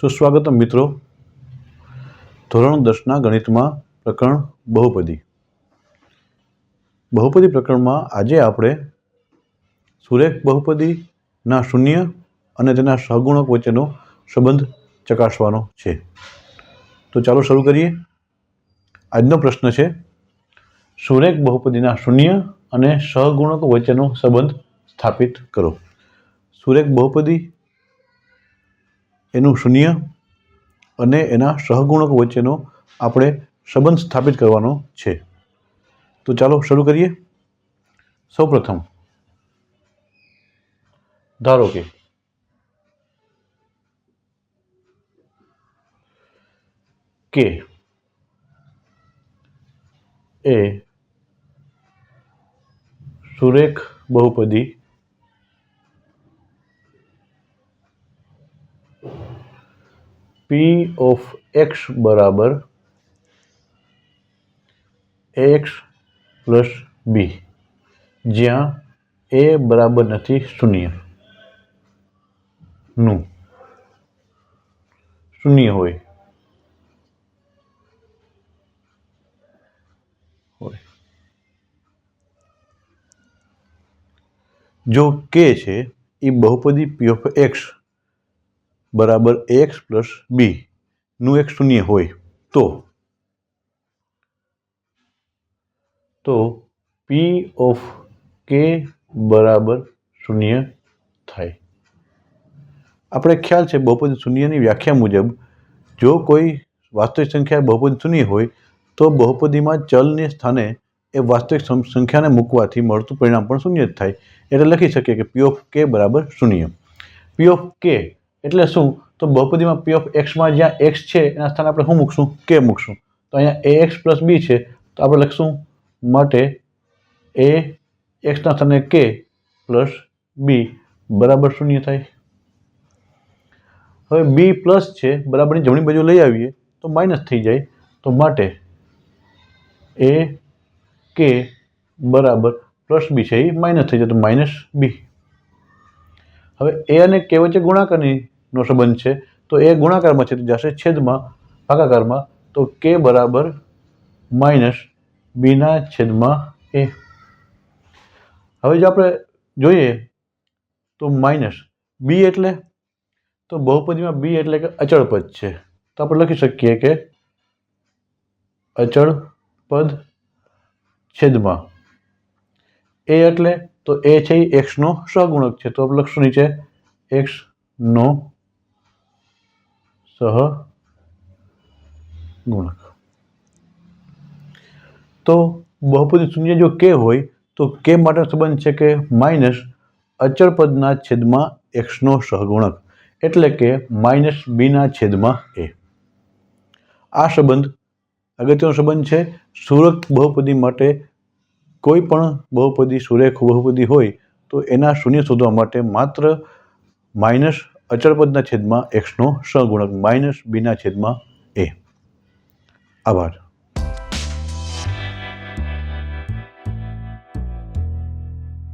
સુસ્વાગતમ મિત્રો. ધોરણ દસના ગણિતમાં પ્રકરણ બહુપદી. બહુપદી પ્રકરણમાં આજે આપણે સુરેખ બહુપદીના શૂન્ય અને તેના સહગુણક વચ્ચેનો સંબંધ ચકાસવાનો છે. તો ચાલો શરૂ કરીએ. આજનો પ્રશ્ન છે, સુરેખ બહુપદીના શૂન્ય અને સહગુણક વચ્ચેનો સંબંધ સ્થાપિત કરો. સુરેખ બહુપદી એનું શૂન્ય અને એના સહગુણક વચ્ચેનો આપણે સંબંધ સ્થાપિત કરવાનો છે. તો ચાલો શરૂ કરીએ. સૌપ્રથમ, ધારો કે કે એ સુરેખ બહુપદી પી ઓફ એક્સ બરાબર એક્સ પ્લસ બી જ્યાં એ બરાબર નથી, શૂન્ય. નું. શૂન્ય હોય. જો કે છે એ બહુપદી પી ઓફ એક્સ બરાબર એક્સ પ્લસ બી નું એક શૂન્ય હોય તો? તો પી ઓફ કે બરાબર શૂન્ય થાય. આપણે ખ્યાલ છે બહુપદી શૂન્યની વ્યાખ્યા મુજબ જો કોઈ વાસ્તવિક સંખ્યા બહુપદી શૂન્ય હોય તો બહુપદીમાં ચલને સ્થાને એ વાસ્તવિક સંખ્યાને મૂકવાથી મળતું પરિણામ પણ શૂન્ય જ થાય. એટલે લખી શકીએ કે પી ઓફ કે બરાબર શૂન્ય. પી ઓફ કે એટલે શું? તો બહુપદીમાં પી ઓફ એક્સમાં જ્યાં એક્સ છે, એના સ્થાને આપણે શું મૂકશું? કે મૂકશું. તો અહીંયા એ એક્સ પ્લસ બી છે, તો આપણે લખશું માટે એ એક્સના સ્થાને કે પ્લસ બી બરાબર શૂન્ય થાય. હવે બી પ્લસ છે, બરાબરની જમણી બાજુ લઈ આવીએ, તો માઇનસ થઈ જાય. તો માટે એ કે બરાબર પ્લસ બી છે, એ માઇનસ થઈ જાય, તો માઇનસ બી હવે એ અને કે વચ્ચે ગુણાકારની નો સંબંધ છે, તો એ ગુણાકારમાં છે, તો જશે છેદમાં, ભાગાકારમાં, તો કે બરાબર માઇનસ બીના છેદમાં એ હવે જો આપણે જોઈએ, તો માઇનસ બી એટલે, તો બહુપદીમાં બી એટલે કે અચળ પદ છે. તો આપણે લખી શકીએ કે અચળ પદ છેદમાં એ એટલે, તો એ છે એ એક્સનો સહગુણક છે. તો આપણે લખશું નીચે એક્સનો સહગુણક તો બહુપદી શૂન્ય જો કે હોય, તો કે માટે સંબંધ છે કે માઇનસ અચળ પદના છેદમાં એક્સનો સહગુણક, એટલે કે માઇનસ બીના છેદમાં એ આ સંબંધ અગત્યનો સંબંધ છે. સુરત બહુપદી માટે કોઈ પણ બહુપદી, સુરેખ બહુપદી હોય, તો એના શૂન્ય શોધવા માટે માત્ર માઇનસ અચળ પદના છેદમાં એક્સનો સહગુણક માઇનસ બીના છેદમાં એ. આભાર.